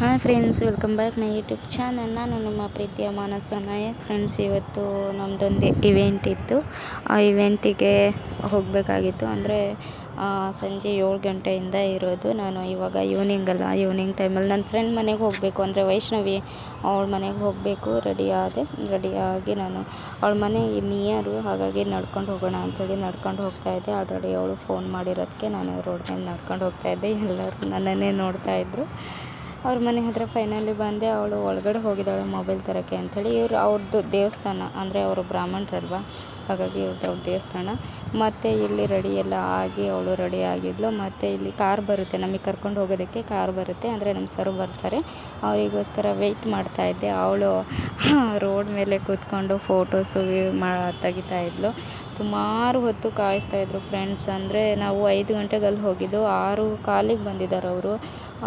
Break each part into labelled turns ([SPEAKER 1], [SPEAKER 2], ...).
[SPEAKER 1] Hi friends, welcome back my YouTube channel. ನಾನು ನಮ್ಮ ಪ್ರೀತಿಯ ಮಾನಸ ನಾಯಕ್. ಫ್ರೆಂಡ್ಸ್, ಇವತ್ತು ನಮ್ಮದೊಂದು ಇವೆಂಟ್ ಇತ್ತು. ಆ ಇವೆಂಟಿಗೆ ಹೋಗಬೇಕಾಗಿತ್ತು. ಅಂದರೆ ಸಂಜೆ ಏಳು ಗಂಟೆಯಿಂದ ಇರೋದು. ನಾನು ಇವಾಗ ಈವ್ನಿಂಗಲ್ಲ ಈವ್ನಿಂಗ್ ಟೈಮಲ್ಲಿ ನನ್ನ ಫ್ರೆಂಡ್ ಮನೆಗೆ ಹೋಗಬೇಕು. ಅಂದರೆ, ವೈಷ್ಣವಿ ಅವಳ ಮನೆಗೆ ಹೋಗಬೇಕು. ರೆಡಿ ಆದೆ ರೆಡಿಯಾಗಿ ನಾನು ಅವಳ ಮನೆ ನಿಯರು ಹಾಗಾಗಿ ನಡ್ಕೊಂಡು ಹೋಗೋಣ ಅಂಥೇಳಿ ನಡ್ಕೊಂಡು ಹೋಗ್ತಾಯಿದ್ದೆ ಆಲ್ರೆಡಿ ಅವಳು ಫೋನ್ ಮಾಡಿರೋದಕ್ಕೆ ನಾನು ರೋಡ್ ಮೇಲೆ ನಡ್ಕೊಂಡು ಹೋಗ್ತಾಯಿದ್ದೆ ಎಲ್ಲರೂ ನನ್ನನ್ನೇ ನೋಡ್ತಾಯಿದ್ರು ಅವ್ರ ಮನೆ ಹತ್ತಿರ ಫೈನಲಿ ಬಂದೆ, ಅವಳು ಒಳಗಡೆ ಹೋಗಿದ್ದಾಳೆ ಮೊಬೈಲ್ ತರೋಕ್ಕೆ ಅಂಥೇಳಿ ಇವ್ರು ಅವ್ರದ್ದು ದೇವಸ್ಥಾನ, ಅಂದರೆ ಅವರು ಬ್ರಾಹ್ಮಣರಲ್ವ? ಹಾಗಾಗಿ ಇವ್ರದ್ದು ಅವ್ರ ದೇವಸ್ಥಾನ. ಮತ್ತು ಇಲ್ಲಿ ರೆಡಿ ಎಲ್ಲ ಆಗಿ ಅವಳು ರೆಡಿ ಆಗಿದ್ಲು. ಮತ್ತು ಇಲ್ಲಿ ಕಾರ್ ಬರುತ್ತೆ, ನಮಗೆ ಕರ್ಕೊಂಡು ಹೋಗೋದಕ್ಕೆ ಕಾರ್ ಬರುತ್ತೆ. ಅಂದರೆ ನಮ್ಮ ಸರ್ ಬರ್ತಾರೆ. ಅವರಿಗೋಸ್ಕರ ವೆಯ್ಟ್ ಮಾಡ್ತಾಯಿದ್ದೆ ಅವಳು ರೋಡ್ ಮೇಲೆ ಕೂತ್ಕೊಂಡು ಫೋಟೋಸು ಮಾ, ತೆಗಿತಾ ಇದ್ಲು. ಸುಮಾರು ಹೊತ್ತು ಕಾಯಿಸ್ತಾಯಿದ್ರು ಫ್ರೆಂಡ್ಸ್ ಅಂದರೆ ನಾವು ಐದು ಗಂಟೆಗೆ ಅಲ್ಲಿ ಹೋಗಿದ್ದು, ಆರು ಕಾಲಿಗೆ ಬಂದಿದ್ದಾರೆ ಅವರು.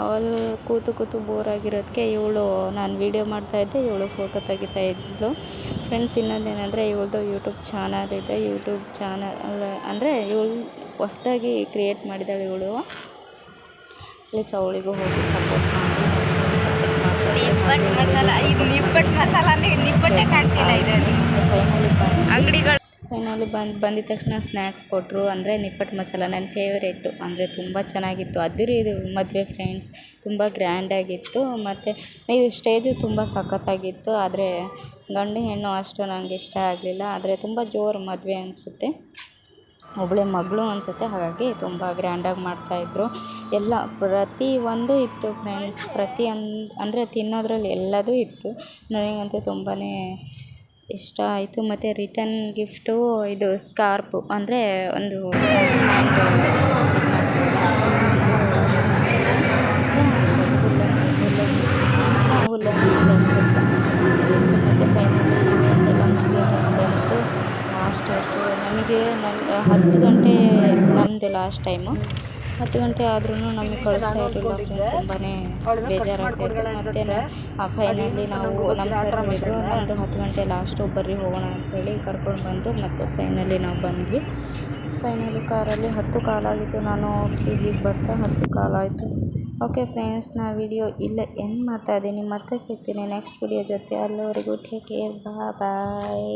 [SPEAKER 1] ಅವಳು ಕೂತು ಕೂತು ಬೋರ್ ಆಗಿರೋದಕ್ಕೆ ಇವಳು ನಾನು ವೀಡಿಯೋ ಮಾಡ್ತಾಯಿದ್ದೆ ಇವಳು ಫೋಟೋ ತೆಗಿತಾ ಇದ್ಲು. ಫ್ರೆಂಡ್ಸ್ ಇನ್ನೊಂದೇನೆಂದರೆ ಇವಳದು ಯೂಟ್ಯೂಬ್ ಚಾನಲ್ ಇದೆ. ಯೂಟ್ಯೂಬ್ ಚಾನಲ್ ಅಂದರೆ ಇವಳು ಹೊಸದಾಗಿ ಕ್ರಿಯೇಟ್ ಮಾಡಿದಾಳೆ ಇವಳು. ಪ್ಲೀಸ್ ಅವಳಿಗೂ ಹೋಗಿ ಸಪೋರ್ಟ್ ಮಾಡಿ
[SPEAKER 2] ನಿಪ್ಪಟ್ಟು ಮಸಾಲ ಇದು ನಿಪ್ಪಟ್ಟು ಮಸಾಲಾನೇ ನಿಪ್ಪಟ್ಟೆ ಕಾಣ್ತಿಲ್ಲ ಇದರಲ್ಲಿ ಅಂಗಡಿಗಳು
[SPEAKER 1] ಫೈನಲಿ ಬಂದು ಬಂದಿದ್ದ ತಕ್ಷಣ ಸ್ನ್ಯಾಕ್ಸ್ ಕೊಟ್ಟರು ಅಂದರೆ ನಿಪ್ಪಟ್ಟು ಮಸಾಲ ನನ್ನ ಫೇವ್ರೇಟು ಅಂದರೆ ತುಂಬ ಚೆನ್ನಾಗಿತ್ತು. ಅದ್ದೂರಿ ಇದು ಮದುವೆ ಫ್ರೆಂಡ್ಸ್ ತುಂಬ ಗ್ರ್ಯಾಂಡಾಗಿತ್ತು ಮತ್ತು ಇದು ಸ್ಟೇಜು ತುಂಬ ಸಖತ್ತಾಗಿತ್ತು. ಆದರೆ ಗಂಡು ಹೆಣ್ಣು ಅಷ್ಟು ನನಗೆ ಇಷ್ಟ ಆಗಲಿಲ್ಲ. ಆದರೆ ತುಂಬ ಜೋರು ಮದುವೆ ಅನಿಸುತ್ತೆ. ಒಬ್ಬಳೆ ಮಗಳು ಅನಿಸುತ್ತೆ. ಹಾಗಾಗಿ ತುಂಬ ಗ್ರ್ಯಾಂಡಾಗಿ ಮಾಡ್ತಾಯಿದ್ರು ಎಲ್ಲ ಪ್ರತಿ ಒಂದು ಇತ್ತು ಫ್ರೆಂಡ್ಸ್ ಪ್ರತಿ ಅಂದರೆ ತಿನ್ನೋದ್ರಲ್ಲಿ ಎಲ್ಲದೂ ಇತ್ತು. ನನಗಂತೂ ತುಂಬಾ ಇಷ್ಟ ಆಯಿತು. ಮತ್ತು ರಿಟರ್ನ್ ಗಿಫ್ಟು ಇದು ಸ್ಕಾರ್ಪು ಅಂದರೆ ಒಂದು ಲಾಸ್ಟ್ ಅಷ್ಟು. ನಮಗೆ ನಮ್ಮ ಹತ್ತು ಗಂಟೆ ನಮ್ಮದು ಲಾಸ್ಟ್ ಟೈಮು ಹತ್ತು ಗಂಟೆ ಆದ್ರೂ ನಮಗೆ ಕಳಿಸ್ತಾ ಇರಲಿಲ್ಲ ತುಂಬಾ ಬೇಜಾರಾಗ್ತಾಯಿತ್ತು ಮತ್ತು ಫೈನಲಿ ನಾವು ನಮ್ಮ ಸರ್ ಹೇಳಿದ್ರು ನಮ್ಮದು ಹತ್ತು ಗಂಟೆ ಲಾಸ್ಟು ಬರ್ರಿ ಹೋಗೋಣ ಅಂಥೇಳಿ ಕರ್ಕೊಂಡು ಬಂದರು. ಮತ್ತು ಫೈನಲಿ ನಾವು ಬಂದ್ವಿ. ಫೈನಲಿ ಕಾರಲ್ಲಿ ಹತ್ತು ಕಾಲಾಗಿತ್ತು ನಾನು ಪಿ ಜಿಗೆ ಬರ್ತಾ ಹತ್ತು ಕಾಲಾಯಿತು ಓಕೆ ಫ್ರೆಂಡ್ಸ್ ನಾ ವಿಡಿಯೋ ಇಲ್ಲೇ ಎಂಡ್ ಮಾಡ್ತಾಯಿದ್ದೀನಿ ಮತ್ತೆ ಸಿಗ್ತೀನಿ ನೆಕ್ಸ್ಟ್ ವಿಡಿಯೋ ಜೊತೆ. ಅಲ್ಲಿವರೆಗೂ ಟೇಕ್ ಕೇರ್ ಬಾಯ್